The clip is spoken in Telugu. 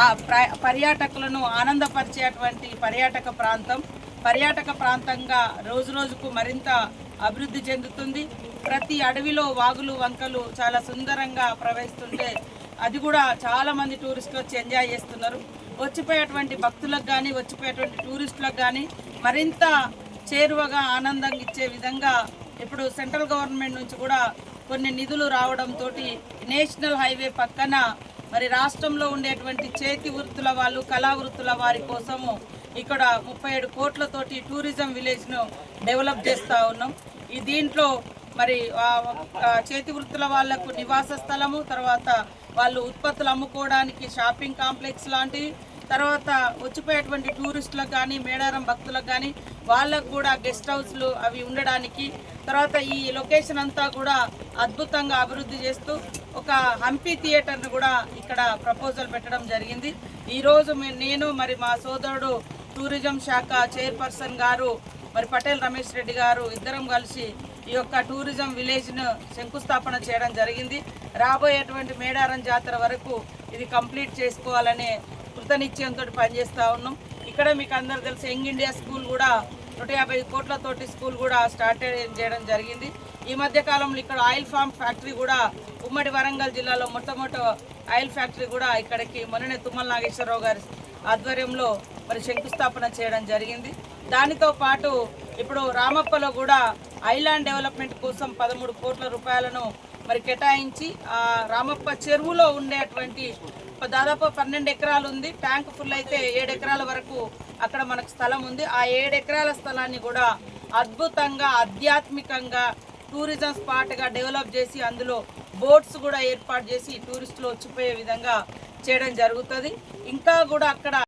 ఆ పర్యాటకులను ఆనందపరిచేటువంటి పర్యాటక ప్రాంతం. పర్యాటక ప్రాంతంగా రోజు రోజుకు మరింత అభివృద్ధి చెందుతుంది. ప్రతి అడవిలో వాగులు వంకలు చాలా సుందరంగా ప్రవహిస్తుంటే అది కూడా చాలామంది టూరిస్టులు వచ్చి ఎంజాయ్ చేస్తున్నారు. వచ్చిపోయేటువంటి భక్తులకు కానీ వచ్చిపోయేటువంటి టూరిస్టులకు కానీ మరింత చేరువగా ఆనందం ఇచ్చే విధంగా ఇప్పుడు సెంట్రల్ గవర్నమెంట్ నుంచి కూడా కొన్ని నిధులు రావడంతో నేషనల్ హైవే పక్కన మరి రాష్ట్రంలో ఉండేటువంటి చేతి వృత్తుల వాళ్ళు కళా వృత్తుల వారి కోసము ఇక్కడ ముప్పై ఏడు కోట్లతోటి టూరిజం విలేజ్ను డెవలప్ చేస్తూ ఉన్నాం. ఈ దీంట్లో మరి ఆ, చేతి వృత్తుల వాళ్ళకు నివాస స్థలము తర్వాత వాళ్ళు ఉత్పత్తులు అమ్ముకోవడానికి షాపింగ్ కాంప్లెక్స్ లాంటివి తర్వాత వచ్చిపోయేటువంటి టూరిస్టులకు కానీ మేడారం భక్తులకు కానీ వాళ్ళకు కూడా గెస్ట్ హౌస్లు అవి ఉండడానికి తర్వాత ఈ లొకేషన్ అంతా కూడా అద్భుతంగా అభివృద్ధి చేస్తూ ఒక హంపి థియేటర్ను కూడా ఇక్కడ ప్రపోజల్ పెట్టడం జరిగింది. ఈరోజు నేను మరి మా సోదరుడు టూరిజం శాఖ చైర్పర్సన్ గారు మరి పటేల్ రమేష్ రెడ్డి గారు ఇద్దరం కలిసి ఈ యొక్క టూరిజం విలేజ్ను శంకుస్థాపన చేయడం జరిగింది. రాబోయేటువంటి మేడారం జాతర వరకు ఇది కంప్లీట్ చేసుకోవాలనే కృతనిశ్చయంతో పనిచేస్తూ ఉన్నాం. ఇక్కడ మీకు అందరు తెలుసు యంగ్ ఇండియా స్కూల్ కూడా నూట యాభై కోట్లతోటి స్కూల్ కూడా స్టార్ట్ చేయడం జరిగింది. ఈ మధ్య కాలంలో ఇక్కడ ఆయిల్ ఫామ్ ఫ్యాక్టరీ కూడా ఉమ్మడి వరంగల్ జిల్లాలో మొట్టమొదట ఆయిల్ ఫ్యాక్టరీ కూడా ఇక్కడికి మొన్ననే తుమ్మల నాగేశ్వరరావు గారి ఆధ్వర్యంలో మరి శంకుస్థాపన చేయడం జరిగింది. దానితో పాటు ఇప్పుడు రామప్పలో కూడా ఐలాండ్ డెవలప్మెంట్ కోసం పదమూడు కోట్ల రూపాయలను మరి కేటాయించి ఆ రామప్ప చెరువులో ఉండేటువంటి దాదాపు పన్నెండు ఎకరాలు ఉంది. ట్యాంక్ ఫుల్ అయితే ఏడు ఎకరాల వరకు అక్కడ మనకు స్థలం ఉంది. ఆ ఏడు ఎకరాల స్థలాన్ని కూడా అద్భుతంగా ఆధ్యాత్మికంగా టూరిజం స్పాట్గా డెవలప్ చేసి అందులో బోట్స్ కూడా ఏర్పాటు చేసి టూరిస్టులు వచ్చిపోయే విధంగా చేయడం జరుగుతుంది. ఇంకా కూడా అక్కడ